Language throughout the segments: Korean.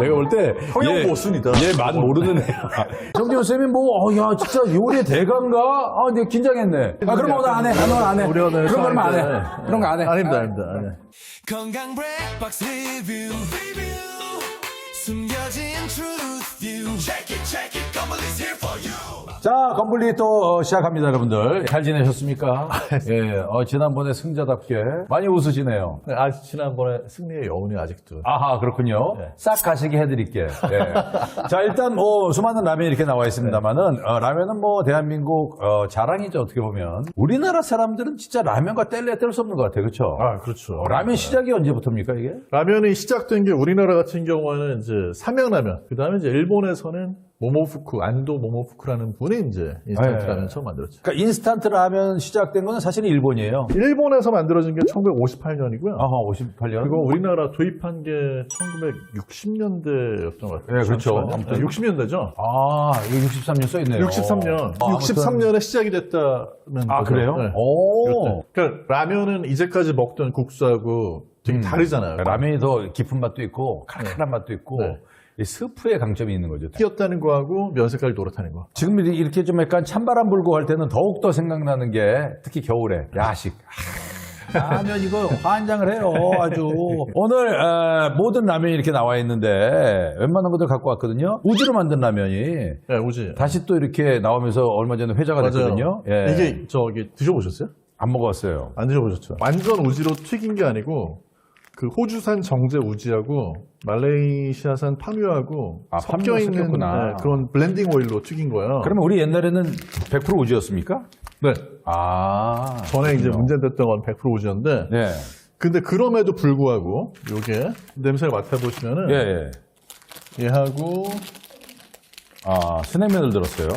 내가 볼 때. 형형 얘- 보수입니다. 얘맛 모르는 애야. 정재훈 쌤이 뭐, 어, 야, 진짜 요리의 대가인가? 아, 내가 긴장했네. 아, 거 오늘 안 해. 아, 너는 안 해. 우리 오늘 그런 거는 안 해. 네. 그런 거 안 해. 아닙니다, 아닙니다. 아닙니다. 건강 브렉박스 리뷰 숨겨진 truth view check it check it 건물리's here for you 자, 건블리 또 어, 시작합니다, 여러분들. 잘 지내셨습니까? 예, 어, 지난번에 승자답게 많이 웃으시네요. 네, 아, 지난번에 승리의 여운이 아직도. 아하, 그렇군요. 네. 싹 가시게 해드릴게. 예. 자, 일단 뭐, 수많은 라면이 이렇게 나와 있습니다만은, 어, 라면은 뭐, 대한민국, 어, 자랑이죠, 어떻게 보면. 우리나라 사람들은 진짜 라면과 뗄래야 뗄 수 없는 것 같아요, 그쵸? 아, 그렇죠. 어, 라면 시작이 언제부터입니까, 이게? 라면이 시작된 게 우리나라 같은 경우에는 이제 삼양라면, 그 다음에 이제 일본에서는 모모푸쿠, 안도 모모푸쿠라는 분이 이제 인스턴트 네. 라면 처음 만들었죠. 그러니까 인스턴트 라면 시작된 거는 사실은 일본이에요. 일본에서 만들어진 게 1958년이고요. 아하, 58년. 그거 우리나라 도입한 게 1960년대였던 것 같아요. 네, 그렇죠. 아무튼 60년대죠. 아, 이거 63년 써 있네요. 63년. 아, 아무튼. 63년에 시작이 됐다는 아, 거죠. 그래요? 네. 오. 그러니까 라면은 이제까지 먹던 국수하고 되게 음. 다르잖아요. 라면이 더 깊은 맛도 있고, 칼칼한 맛도 있고, 네. 이 스프의 강점이 있는 거죠. 튀었다는 거하고 면 색깔이 노랗다는 거. 지금 이렇게 좀 약간 찬바람 불고 할 때는 더욱더 생각나는 게 특히 겨울에 야식. 아, 라면 이거 환장을 해요 아주 오늘 에, 모든 라면이 이렇게 나와 있는데 웬만한 것들 갖고 왔거든요 우지로 만든 라면이 네, 오지. 다시 또 이렇게 나오면서 얼마 전에 회자가 됐거든요 예. 이게 저기 드셔보셨어요? 안 먹었어요 안 드셔보셨죠? 완전 우지로 튀긴 게 아니고 그 호주산 정제 우지하고 말레이시아산 파뮤하고 아, 섞여 파뮤가 있는 섞였구나. 네, 그런 블렌딩 오일로 튀긴 거예요. 그러면 우리 옛날에는 100% 우지였습니까? 네. 아 전에 이제 문제됐던 건 100% 우지였는데 네. 근데 그럼에도 불구하고 요게 냄새를 맡아보시면은 예, 예. 얘하고 아 스낵면을 들었어요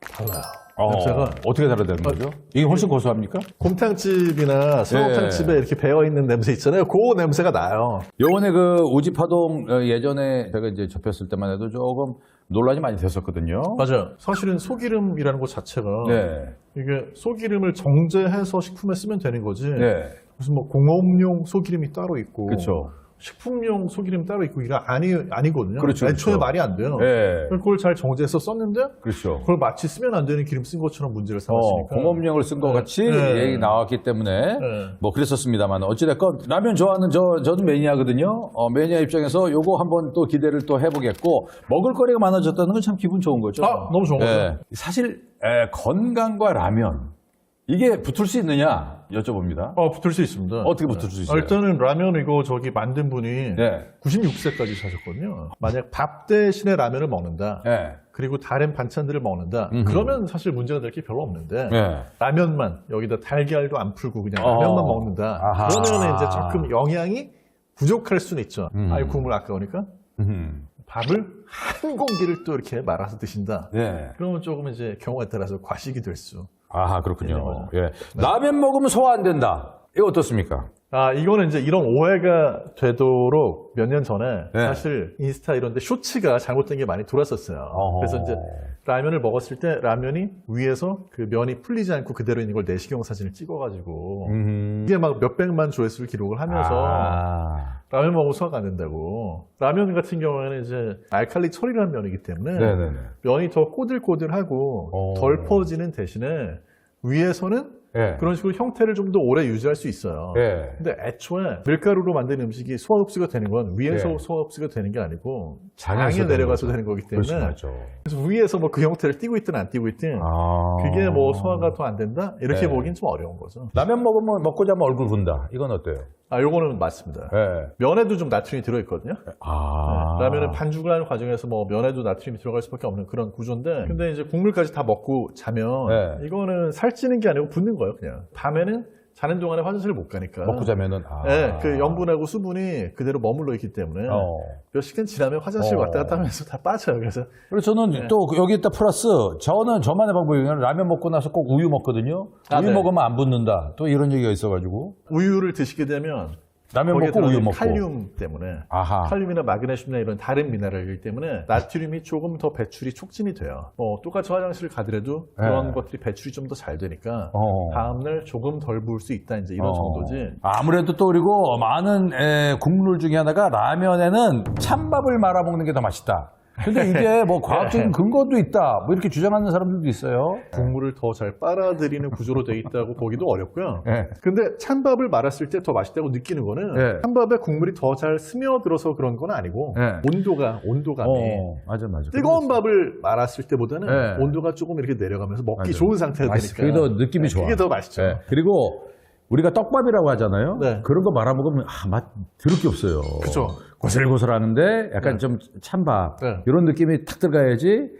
달라요. 어, 냄새가 어떻게 다르다는 거죠? 이게 훨씬 고소합니까? 곰탕집이나 수목탕집에 예. 이렇게 배어 있는 냄새 있잖아요. 그 냄새가 나요. 요번에 그 우지파동 어, 예전에 제가 이제 접했을 때만 해도 조금 논란이 많이 됐었거든요. 맞아요. 사실은 소기름이라는 것 자체가 네. 이게 소기름을 정제해서 식품에 쓰면 되는 거지. 네. 무슨 뭐 공업용 소기름이 따로 있고 그렇죠. 식품용 소기름 따로 있고 이게 아니 아니거든요. 그렇죠, 애초에 그렇죠. 말이 안 돼요. 네. 그걸 잘 정제해서 썼는데 그렇죠. 그걸 마치 쓰면 안 되는 기름 쓴 것처럼 문제를 어, 삼았으니까. 공업용을 쓴 것 같이 네. 얘기 나왔기 때문에 네. 뭐 그랬었습니다만 어찌됐건 라면 좋아하는 저, 저도 매니아거든요. 어, 매니아 입장에서 요거 한번 또 기대를 또 해보겠고 먹을 거리가 많아졌다는 건 참 기분 좋은 거죠. 아, 너무 좋은 거죠. 예. 사실 에, 건강과 라면 이게 붙을 수 있느냐 여쭤봅니다. 어, 붙을 수 있습니다. 어떻게 붙을 수 아, 있어요? 일단은 라면 이거 저기 만든 분이 네. 96세까지 사셨거든요. 만약 밥 대신에 라면을 먹는다. 네. 그리고 다른 반찬들을 먹는다. 그러면 사실 문제가 될 게 별로 없는데 네. 라면만 여기다 달걀도 안 풀고 그냥 어. 라면만 먹는다. 아하. 그러면 이제 조금 영양이 부족할 수는 있죠. 음. 아이 국물 아까우니까 음. 밥을 한 공기를 또 이렇게 말아서 드신다. 네. 그러면 조금 이제 경우에 따라서 과식이 될 수. 아하, 그렇군요. 네. 예. 라면 먹으면 소화 안 된다. 이거 어떻습니까? 아, 이거는 이제 이런 오해가 되도록 몇 년 전에 네. 사실 인스타 이런 데 쇼츠가 잘못된 게 많이 돌았었어요. 어허. 그래서 이제 라면을 먹었을 때 라면이 위에서 그 면이 풀리지 않고 그대로 있는 걸 내시경 사진을 찍어가지고 음. 이게 막 몇백만 조회수를 기록을 하면서 아. 라면 먹으면 소화가 안 된다고. 라면 같은 경우에는 이제 알칼리 처리라는 면이기 때문에 네네네. 면이 더 꼬들꼬들하고 어. 덜 퍼지는 대신에 위에서는 예. 그런 식으로 형태를 좀 더 오래 유지할 수 있어요. 예. 근데 애초에 밀가루로 만든 음식이 소화 흡수가 되는 건 위에서 네. 소화 흡수가 되는 게 아니고 장에 내려가서. 되는 거기 그렇죠, 때문에 맞죠. 그래서 위에서 뭐 그 형태를 띄고 있든 안 띄고 있든 아. 그게 뭐 소화가 더 안 된다 이렇게 네. 보긴 좀 어려운 거죠. 라면 먹으면 먹고 자면 얼굴 분다. 이건 어때요? 아 요거는 맞습니다. 예. 면에도 좀 나트륨이 들어있거든요. 아. 라면은 반죽을 하는 과정에서 뭐 면에도 나트륨이 들어갈 수밖에 없는 그런 구조인데 근데 이제 국물까지 다 먹고 자면 네. 이거는 살찌는 게 아니고 붓는 거예요 그냥 밤에는 자는 동안에 화장실을 못 가니까 먹고 자면은 아. 네, 그 염분하고 수분이 그대로 머물러 있기 때문에 어. 몇 시간 지나면 화장실 어. 왔다 갔다 하면서 다 빠져요 그래서 그래서 저는 네. 또 여기다 플러스 저는 저만의 방법이면 라면 먹고 나서 꼭 우유 먹거든요. 아, 우유 네. 먹으면 안 붓는다. 또 이런 얘기가 있어가지고. 우유를 드시게 되면 라면 먹고 우유 먹고. 칼륨 때문에 아하. 칼륨이나 마그네슘이나 이런 다른 미네랄이기 때문에 나트륨이 조금 더 배출이 촉진이 돼요. 어, 똑같이 화장실을 가더라도 그런 네. 것들이 배출이 좀 더 잘 되니까 어. 다음날 조금 덜 부을 수 있다 이제 이런 어. 정도지. 아무래도 또 그리고 많은 에, 국물 중에 하나가 라면에는 찬밥을 말아 먹는 게 더 맛있다. 근데 이게 뭐 과학적인 근거도 있다. 뭐 이렇게 주장하는 사람들도 있어요. 국물을 더 잘 빨아들이는 구조로 돼 있다고 보기도 어렵고요. 예. 근데 찬밥을 말았을 때 더 맛있다고 느끼는 거는 네. 찬밥에 국물이 더 잘 스며들어서 그런 건 아니고 네. 온도가 온도감이 어, 맞아 맞아. 뜨거운 밥을 말았을 때보다는 네. 온도가 조금 이렇게 내려가면서 먹기 맞아요. 좋은 상태가 맛있어. 되니까 그게 더 느낌이 좋아. 그게 더 맛있죠. 예. 그리고 우리가 떡밥이라고 하잖아요. 네. 그런 거 말아 먹으면 아, 맛 들을 게 없어요. 그쵸. 고슬고슬하는데 약간 네. 좀 찬밥 네. 이런 느낌이 탁 들어가야지.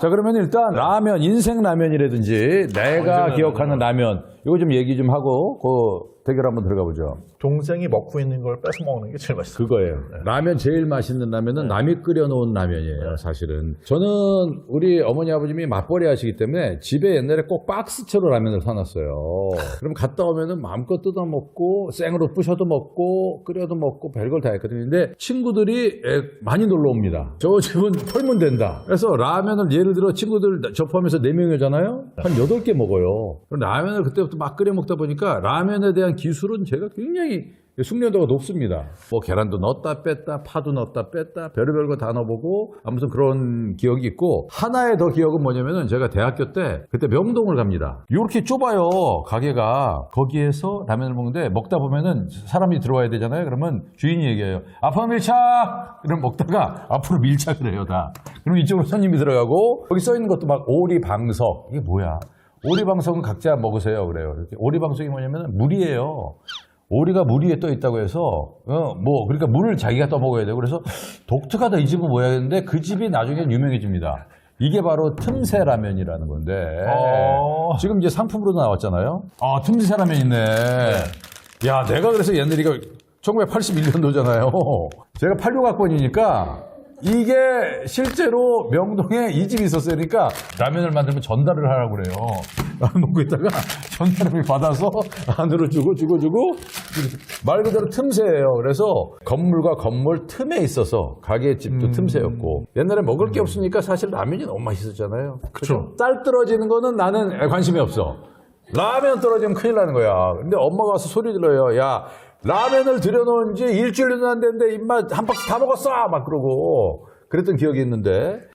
자 그러면 일단 라면 인생 라면이라든지 내가 기억하는 라면 이거 좀 얘기 좀 하고 그 대결 한번 들어가 보죠. 동생이 먹고 있는 걸 뺏어 먹는 게 제일 맛있어요. 그거예요. 라면 제일 맛있는 라면은 남이 끓여 놓은 라면이에요, 사실은. 저는 우리 어머니 아버님이 맞벌이 하시기 때문에 집에 옛날에 꼭 박스채로 라면을 사놨어요. 그럼 갔다 오면은 마음껏 뜯어 먹고 생으로 부셔도 먹고 끓여도 먹고 별걸 다 했거든요. 근데 친구들이 에, 많이 놀러 옵니다. 저 집은 털면 된다. 그래서 라면을 예를 들어 친구들 접하면서 4명이잖아요? 한 8개 먹어요. 그럼 라면을 그때부터 막 끓여 먹다 보니까 라면에 대한 기술은 제가 굉장히 숙련도가 높습니다. 뭐 계란도 넣었다 뺐다, 파도 넣었다 뺐다, 별의별 거 다 넣어보고 아무튼 그런 기억이 있고 하나의 더 기억은 뭐냐면은 제가 대학교 때 그때 명동을 갑니다. 이렇게 좁아요 가게가 거기에서 라면을 먹는데 먹다 보면은 사람이 들어와야 되잖아요. 그러면 주인이 얘기해요. 앞으로 밀착. 이러면 먹다가 앞으로 밀착을 해요 다. 그럼 이쪽으로 손님이 들어가고 거기 써 있는 것도 막 오리 방석 이게 뭐야? 오리방석은 각자 먹으세요 그래요. 오리방석이 뭐냐면 물이에요. 오리가 물 위에 떠 있다고 해서 어, 뭐 그러니까 물을 자기가 떠 먹어야 되고 그래서 독특하다 이 집은 뭐야 했는데 그 집이 나중엔 유명해집니다. 이게 바로 틈새 라면이라는 건데 어. 지금 이제 상품으로도 나왔잖아요. 아 틈새 라면 있네. 야 내가 그래서 옛날에 이거 1981년도잖아요. 제가 86학번이니까 이게 실제로 명동에 이 집이 있었으니까 라면을 만들면 전달을 하라고 그래요. 놓고 있다가 전달을 받아서 안으로 주고 주고 주고 말 그대로 틈새예요. 그래서 건물과 건물 틈에 있어서 가게 집도 틈새였고 옛날에 먹을 게 없으니까 사실 라면이 너무 맛있었잖아요. 그쵸. 쌀 떨어지는 거는 나는 관심이 없어. 라면 떨어지면 큰일 나는 거야. 근데 엄마가 와서 소리 질러요. 야, 라면을 들여놓은 지 일주일도 안 됐는데 입맛 한 박스 다 먹었어! 막 그러고 그랬던 기억이 있는데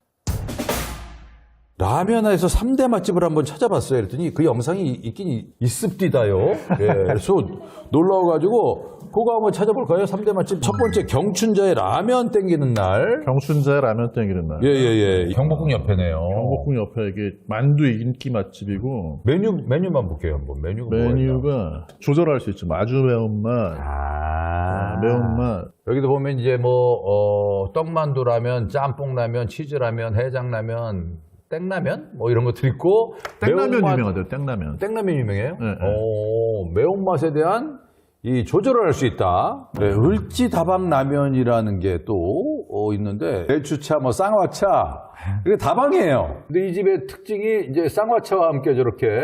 라면에서 3대 맛집을 한번 찾아봤어요. 그랬더니 그 영상이 있긴 있습디다요. 예, 그래서 놀라워가지고 그거 한번 찾아볼까요? 3대 맛집. 첫 번째 경춘자의 라면 땡기는 날. 경춘자 라면 땡기는 날. 예, 예, 예. 경복궁 옆에네요. 경복궁 옆에 이게 만두 인기 맛집이고 메뉴, 메뉴만 볼게요. 한번. 메뉴가? 메뉴가 조절할 수 있죠. 아주 매운맛, 아. 매운맛, 여기도 보면 이제 뭐, 어, 떡만두라면, 짬뽕라면, 치즈라면, 해장라면, 땡라면? 뭐 이런 것들 있고. 땡라면 매운맛- 유명하대요. 땡라면. 땡라면 유명해요? 네, 네. 오, 매운맛에 대한 이 조절을 할 수 있다. 네, 을지다방라면이라는 게또 어, 있는데 배추차, 뭐 쌍화차 이게 다방이에요. 근데 이 집의 특징이 이제 쌍화차와 함께 저렇게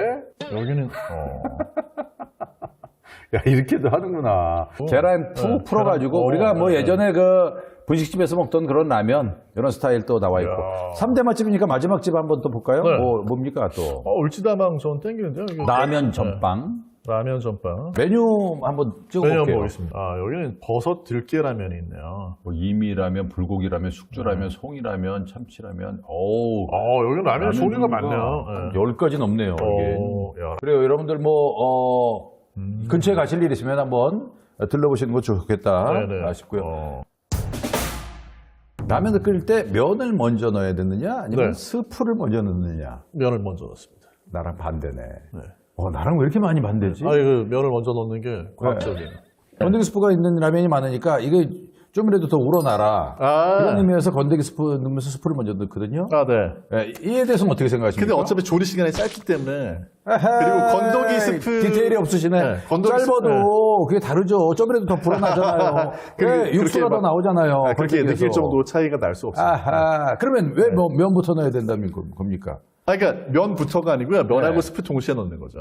여기는 어, 야 이렇게도 하는구나. 계란 푹 네, 풀어가지고 계란, 우리가 어, 뭐 네. 예전에 그 분식집에서 먹던 그런 라면 이런 스타일 또 나와 있고. 이야. 삼대 맛집이니까 마지막 집 한번 또 볼까요? 네. 뭐 뭡니까 또? 어, 울지다방 전 땡기는데요. 이거 라면 네. 전빵. 라면 전빵. 메뉴 한번 메뉴 찍어볼게요. 한번 보겠습니다. 아, 여기는 버섯 들깨 라면이 있네요. 뭐 이미라면, 불고기라면, 숙주라면, 송이라면, 참치라면. 어우. 아, 여기는 라면 종류가 많네요. 한 예. 10가지 넘네요. 이게. 어, 야. 그래요. 여러분들 뭐, 어, 음. 근처에 가실 일 있으면 한번 들러보시는 거 좋겠다 네네. 싶고요. 어, 라면을 끓일 때 면을 먼저 넣어야 되느냐 아니면 네. 스프를 먼저 넣느냐 면을 먼저 넣습니다. 나랑 반대네 네. 어, 나랑 왜 이렇게 많이 반대지? 아, 이거 면을 먼저 넣는 게 과학적인. 건더기 스프가 있는 라면이 많으니까 이게 좀이라도 더 우러나라 아, 그런 의미에서 건더기 스프 넣으면서 스프를 먼저 넣거든요 아, 네. 예, 이에 대해서는 어떻게 생각하십니까? 근데 어차피 조리 시간이 짧기 때문에 에헤이, 건더기 스프- 디테일이 없으시네 네, 건더기 짧아도 스프- 네. 그게 다르죠 좀이라도 더 불어나잖아요 그- 육수가 더 막- 나오잖아요 아, 그렇게 건더기에서. 느낄 정도 차이가 날 수 없습니다. 아하 그러면 왜 뭐, 면부터 넣어야 된다는 겁니까? 아, 그러니까 면부터가 아니고요. 면하고 네. 스프 동시에 넣는 거죠.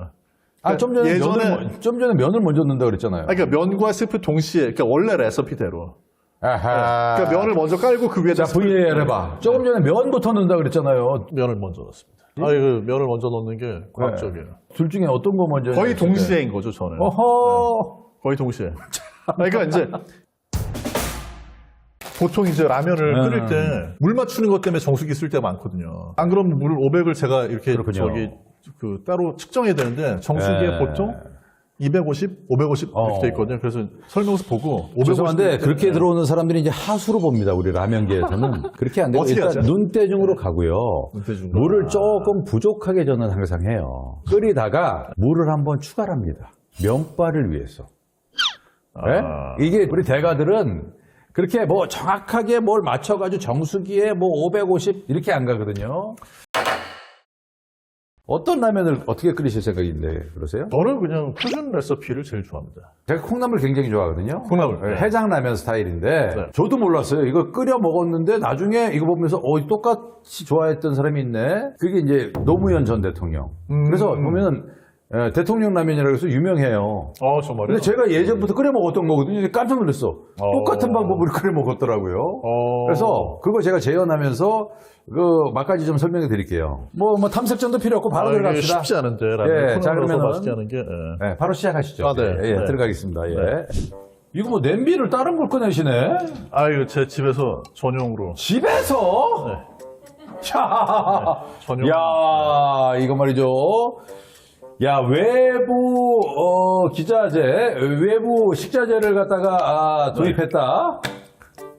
아, 좀 전에, 예전에 면을, 먼- 좀 전에 면을 먼저 넣는다 그랬잖아요. 아니, 그러니까 면과 스프 동시에 그러니까 원래 레시피대로 아하. 그러니까 면을 먼저 깔고 그 위에다 자, VAR 해봐. 조금 전에 면부터 넣는다 그랬잖아요. 면을 먼저 넣습니다. 아, 이거 면을 먼저 넣는 게 과학적이에요. 둘 중에 어떤 거 먼저? 거의 때? 동시에인 거죠, 저는. 어허. 거의 동시에. 그러니까 이제 보통 이제 라면을 음. 끓일 때 물 맞추는 것 때문에 정수기 쓸 때가 많거든요. 안 그러면 물 500을 제가 이렇게 그렇군요. 저기 그 따로 측정해야 되는데 정수기에 네. 보통 250, 550 이렇게 어. 돼 있거든요. 그래서 설명서 보고 550 죄송한데 일 그렇게 들어오는 사람들이 이제 하수로 봅니다. 우리 라면계에서는 그렇게 안 되고 어떻게 일단 하죠? 눈대중으로 가고요. 눈대중으로. 물을 아. 조금 부족하게 저는 항상 해요. 끓이다가 물을 한번 추가를 합니다. 면발을 위해서. 예? 아. 이게 우리 대가들은 그렇게 뭐 정확하게 뭘 맞춰가지고 정수기에 뭐 550 이렇게 안 가거든요. 어떤 라면을 어떻게 끓이실 생각인데 그러세요? 저는 그냥 표준 레시피를 제일 좋아합니다. 제가 콩나물 굉장히 좋아하거든요. 콩나물. 네, 해장라면 스타일인데 네. 저도 몰랐어요. 이거 끓여 먹었는데 나중에 이거 보면서 어 똑같이 좋아했던 사람이 있네. 그게 이제 노무현 전 대통령. 음. 그래서 보면 에, 대통령 라면이라고 해서 유명해요. 어, 정말요? 근데 제가 예전부터 끓여 먹었던 거거든요. 깜짝 놀랐어. 똑같은 방법으로 끓여 먹었더라고요. 어. 그래서 그거 제가 재현하면서 그몇 가지 좀 설명해 드릴게요. 뭐, 뭐 탐색전도 필요 없고 바로 아, 이게 들어갑시다. 쉽지 않은데 라면 예, 자, 그러면은- 맛있게 하는 게 예. 네, 바로 시작하시죠. 아, 네. 예, 예, 네. 들어가겠습니다. 예. 이거 뭐 냄비를 다른 걸 꺼내시네? 아 이거 제 집에서 전용으로 집에서? 네. 야, 전용 야, 이거 말이죠. 야, 외부, 어, 기자재, 외부 식자재를 갖다가, 아, 도입했다.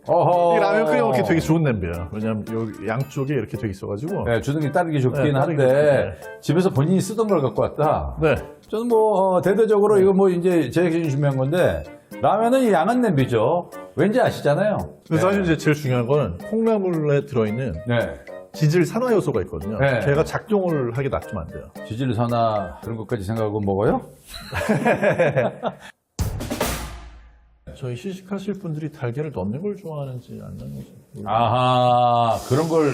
어허. 이 라면 끓여 먹기 되게 좋은 냄비야. 왜냐면 여기 양쪽에 이렇게 되게 있어가지고. 네, 주둥이 따르기 좋긴 네, 따르기 한데, 집에서 본인이 쓰던 걸 갖고 왔다. 네. 저는 뭐, 어, 대대적으로 이거 뭐 이제 제작진이 준비한 건데, 라면은 이 양은 냄비죠. 왠지 아시잖아요. 네. 사실 이제 제일 중요한 거는 콩나물에 들어있는 네. 지질 산화 요소가 있거든요. 네. 걔가 작동을 하게 놔두면 안 돼요. 지질 산화 그런 것까지 생각하고 먹어요? 저희 시식하실 분들이 달걀을 넣는 걸 좋아하는지 안 넣는지. 아하, 그런 걸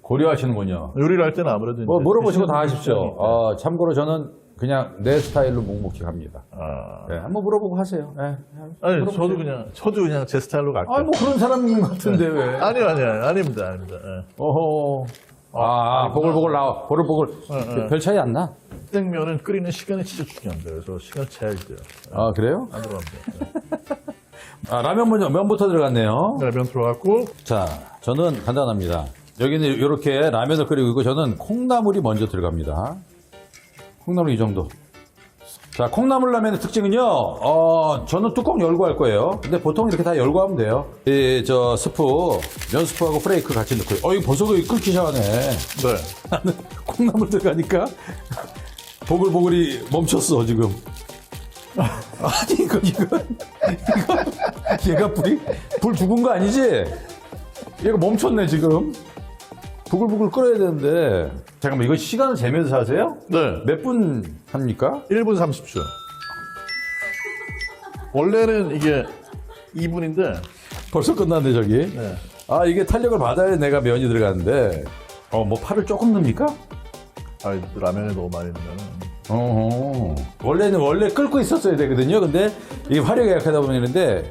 고려하시는군요. 요리를 할 때는 아무래도 뭐 이제 물어보시고 다 하십시오. 어, 참고로 저는 그냥 내 스타일로 묵묵히 갑니다. 아. 네, 한번 물어보고 하세요. 네. 아니, 물어보세요. 저도 그냥, 저도 그냥 제 스타일로 갈게요. 아, 뭐 그런 사람 같은데 왜? 아니요, 아니요, 아닙니다, 아닙니다. 예. 어허. 아, 보글보글 나와. 보글보글. 네. 별 차이 안 나? 생면은 끓이는 시간이 진짜 중요합니다. 그래서 시간 재야 돼요. 아, 그래요? 안 들어갑니다. 아, 라면 먼저, 면부터 들어갔네요. 네, 면 들어갔고, 자, 저는 간단합니다. 여기는 이렇게 라면을 끓이고 있고 저는 콩나물이 먼저 들어갑니다. 콩나물 이 정도. 자, 콩나물 라면의 특징은요, 어, 저는 뚜껑 열고 할 거예요. 근데 보통 이렇게 다 열고 하면 돼요. 이, 저, 스프, 면 스프하고 프레이크 같이 넣고, 어, 이거 벌써 그 끓기 시작하네. 네. 나는 콩나물 들어가니까 보글보글이 멈췄어, 지금. 아니, 이거, 이거, 이거, 얘가 불이, 불 죽은 거 아니지? 얘가 멈췄네, 지금. 부글부글 끓여야 되는데. 잠깐만, 이거 시간을 재면서 하세요? 네. 몇 분 합니까? 1분 30초. 원래는 이게 2분인데, 벌써 끝났네, 저기. 네. 아, 이게 탄력을 받아야 내가 면이 들어가는데. 어, 뭐 파를 조금 넣습니까? 아, 라면에 너무 많이 넣으면. 어 원래는 원래 끓고 있었어야 되거든요. 근데 이 화력이 약하다 보면인데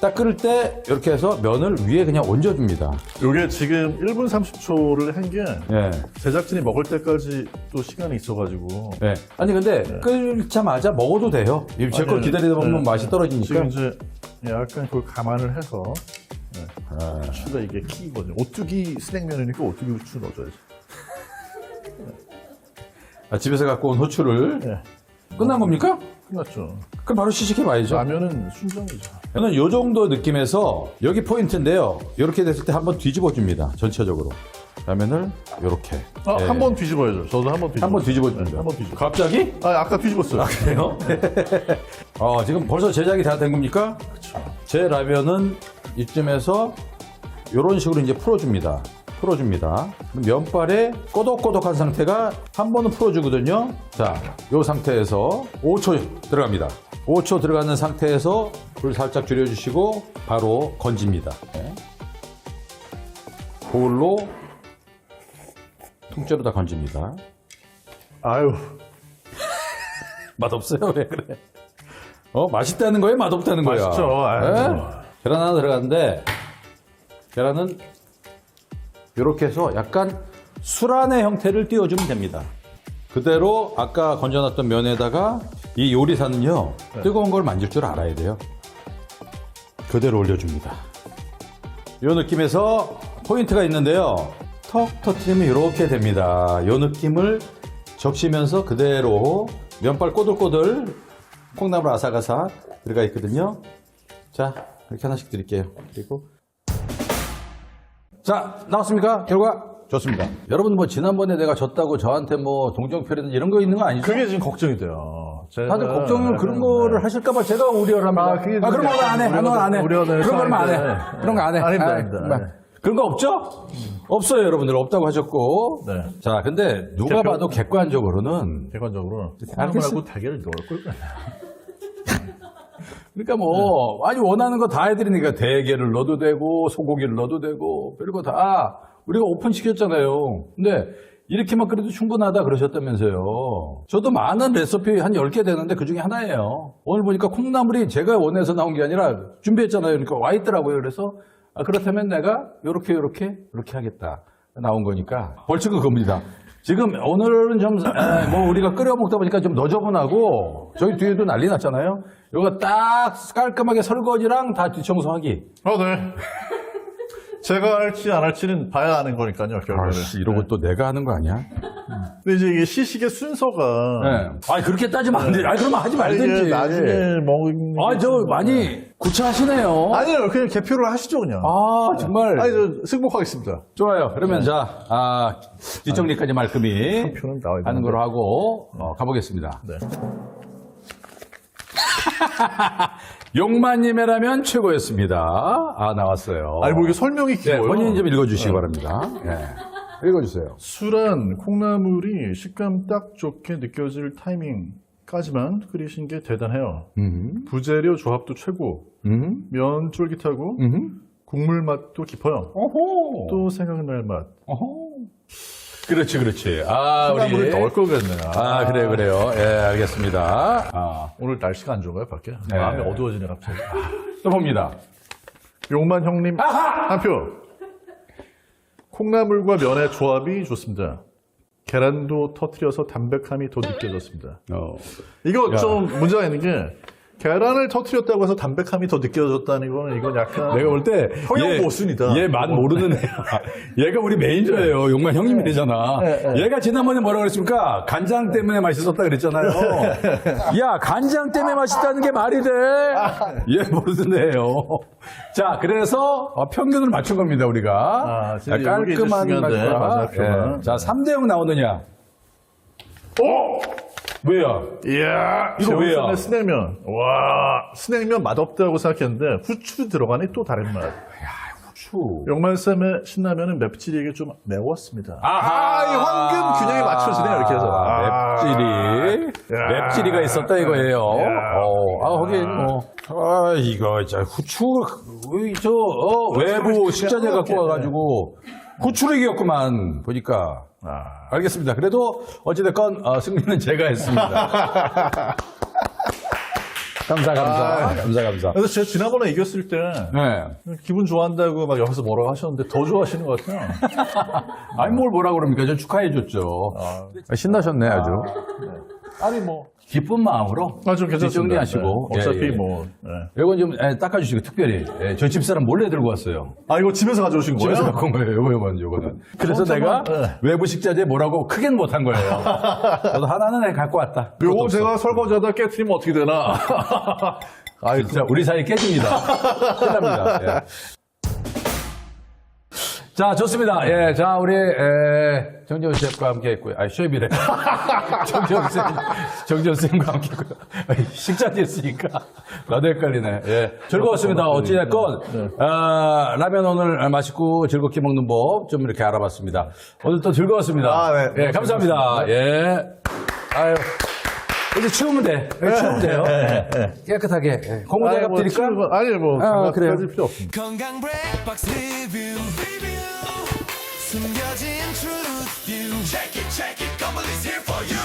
딱 끓을 때 이렇게 해서 면을 위에 그냥 얹어줍니다. 요게 지금 1분 30초를 한 게, 예. 제작진이 먹을 때까지 또 시간이 있어가지고. 예. 아니 근데 끓자마자 먹어도 돼요. 제 걸 아니, 기다리다 보면 네. 맛이 떨어지니까. 지금 이제 약간 그걸 감안을 해서 네. 아. 후추가 이게 키거든요. 오뚜기 스낵면이니까 오뚜기 후추 넣어줘야지. 아, 집에서 갖고 온 후추를 네. 끝난 겁니까? 끝났죠. 그럼 바로 시식해 봐야죠. 라면은 순정이죠. 저는 요 정도 느낌에서 여기 포인트인데요. 이렇게 됐을 때 한번 뒤집어 줍니다. 전체적으로. 라면을 이렇게. 아, 예. 한번 뒤집어야죠. 저도 한번 뒤집어. 한번 뒤집어 줍니다. 한번 뒤집어. 갑자기? 아, 아까 뒤집었어요. 그래요? 어, 지금 벌써 제작이 다 된 겁니까? 제 라면은 이쯤에서 이런 식으로 이제 풀어줍니다. 풀어줍니다. 면발에 꼬독꼬독한 상태가 한 번은 풀어주거든요. 자, 이 상태에서 5초 들어갑니다. 5초 들어가는 상태에서 불 살짝 줄여주시고 바로 건집니다. 네. 볼로 통째로 다 건집니다. 아유. 맛없어요? 왜 그래? 어, 맛있다는 거예요? 맛없다는 거야? 맛있죠. 예? 계란 하나 들어갔는데, 계란은 이렇게 해서 약간 술안의 형태를 띄워주면 됩니다. 그대로 아까 건져놨던 면에다가 이 요리사는요, 뜨거운 걸 만질 줄 알아야 돼요. 그대로 올려줍니다. 이 느낌에서 포인트가 있는데요. 턱 터트리면 이렇게 됩니다. 이 느낌을 적시면서 그대로 면발 꼬들꼬들 콩나물 아삭아삭 들어가 있거든요. 자, 이렇게 하나씩 드릴게요. 그리고 자, 나왔습니까? 결과? 좋습니다. 여러분 뭐 지난번에 내가 졌다고 저한테 뭐 동정표라든지 이런 거 있는 거 아니죠? 그게 지금 걱정이 돼요. 다들 걱정을 그런 거를 하실까봐 제가 우려를 합니다. 아, 그게 아, 그런 거안 해. 그런 거안 해. 우려는 그런 거는 안 해. 사는데. 그런 거 안 해. 아닙니다, 아, 아닙니다. 뭐, 네. 그런 거 없죠? 없어요, 여러분들. 없다고 하셨고. 네. 자, 근데 누가 대표- 봐도 객관적으로는 객관적으로. 사람하고 대결을 넣을 걸 거야. 그러니까 뭐 아니 원하는 거 다 해드리니까 대게를 넣어도 되고 소고기를 넣어도 되고 별거 다 우리가 오픈 시켰잖아요. 근데 이렇게만 그래도 충분하다 그러셨다면서요. 저도 많은 레시피 한 10개 되는데 그 중에 하나예요. 오늘 보니까 콩나물이 제가 원해서 나온 게 아니라 준비했잖아요. 그러니까 와 있더라고요. 그래서 아, 그렇다면 내가 요렇게 요렇게 이렇게 하겠다. 나온 거니까 벌칙은 그겁니다. 지금 오늘은 좀, 에, 뭐, 우리가 끓여 먹다 보니까 좀 너저분하고, 저희 뒤에도 난리 났잖아요? 요거 딱 깔끔하게 설거지랑 다 뒤청소하기. 어, 네. 제가 할지 안 할지는 봐야 하는 거니까요, 결과를. 아씨, 이러고 또 내가 하는 거 아니야? 근데 이제 이게 시식의 순서가. 네. 아니, 그렇게 따지면 안 돼. 아니, 그러면 하지 아니, 이게 말든지. 나중에 먹는. 아, 저 많이 구차하시네요. 아니요, 그냥 개표를 하시죠, 그냥. 아, 정말. 아니, 저 승복하겠습니다. 좋아요. 그러면 자, 아, 뒷정리까지 말끔히 표는 나와야 하는 되는데. 걸로 하고, 어, 가보겠습니다. 네. 용마님이라면 최고였습니다. 아, 나왔어요. 아니, 뭐 이게 설명이 네, 길어요. 본인 좀 읽어주시기 바랍니다. 네. 읽어주세요. 술안 콩나물이 식감 딱 좋게 느껴질 타이밍까지만 끓이신 게 대단해요. 음, 부재료 조합도 최고. 음, 면 쫄깃하고 음. 국물 맛도 깊어요. 어호. 또 생각날 맛. 어허. 그렇지, 그렇지. 아, 우리. 콩나물을 넣을 거겠네. 아, 그래요, 그래요. 예, 알겠습니다. 아, 오늘 날씨가 안 좋은가요, 밖에? 네. 마음이 어두워지네, 갑자기. 또 봅니다. 용만 형님 한 표. 콩나물과 면의 조합이 좋습니다. 계란도 터트려서 담백함이 더 느껴졌습니다. 어. 이거 야. 좀 문제가 있는 게 계란을 터트렸다고 해서 담백함이 더 느껴졌다는 거는 이건 약간 내가 볼 때. 형용 얘- 모순이다. 얘맛 모르는 애야. 얘가 우리 매니저예요. 용만 형님이잖아. 네, 네. 얘가 지난번에 뭐라 그랬습니까? 간장 때문에 맛있었다 그랬잖아요. 야, 간장 때문에 맛있다는 게 말이 돼? 얘 모르는 애예요. 자, 그래서 어, 평균을 맞춘 겁니다, 우리가. 아, 자, 이게 이제 깔끔한 맛과. 예. 자, 3대0 나오느냐? 오! 왜요? 이야, 이거 왜요? 제육전에 스낵면. 와, 스낵면 맛없다고 생각했는데 후추 들어가니 또 다른 맛. 후추. 영만쌈의 신라면은 맵찔이 이게 좀 매웠습니다. 아하. 아, 이 황금 균형이 맞춰지네요, 이렇게 해서. 아. 맵찔이. 야. 맵찔이가 있었다 이거예요. 야. 어, 아, 하긴, 뭐. 아, 이거, 자, 후추, 이 저, 어, 외부 식자재 갖고 와가지고, 이겼구만, 보니까. 아. 알겠습니다. 그래도, 어찌됐건, 어, 승리는 제가 했습니다. 감사, 감사. 감사, 감사. 그래서 제가 지난번에 이겼을 때 네. 기분 좋아한다고 막 여기서 뭐라고 하셨는데 더 좋아하시는 것 같아요. 아니, 뭘 뭐라 그럽니까? 저 축하해 줬죠. 아, 신나셨네, 아주. 아 니 뭐. 기쁜 마음으로. 아, 좀 괜찮습니다. 정리하시고. 네. 어차피 예, 예. 뭐. 네. 이건 좀 예, 닦아주시고 특별히 예, 저 집사람 몰래 들고 왔어요. 아, 이거 집에서 가져오신 거예요? 집에서 갖고 온 거예요. 요거 요거는 요거는. 그래서 어, 내가. 네. 외부 식자재 뭐라고 크게는 못한 거예요. 저도 하나는 내 갖고 왔다. 요거 없어. 제가 설거지하다 깨트리면 어떻게 되나? 아이, 진짜 우리 사이 깨집니다. 큰일 납니다. 예. 자, 좋습니다. 예, 자, 우리, 에, 정재훈 셰프과 함께 했고요. 아, 셰프이래. 정재훈 쌤, 정재훈 쌤과 함께 했고요. 식자재 했으니까. 나도 헷갈리네. 예. 즐거웠습니다. 어찌됐건, 아, 라면 오늘 맛있고 즐겁게 먹는 법 좀 이렇게 알아봤습니다. 오늘 또 즐거웠습니다. 아, 네. 예, 감사합니다. 예. 아유. 이제 치우면 돼. 예, 치우면 돼요. 깨끗하게. 예. 고무대갑 뭐, 드릴까? 거- 아니, 뭐. 아, 그래요. 필요 없습니다. 건강 브렉박스 리뷰 숨겨진 truth you check it check it come on it's here for you 맘마다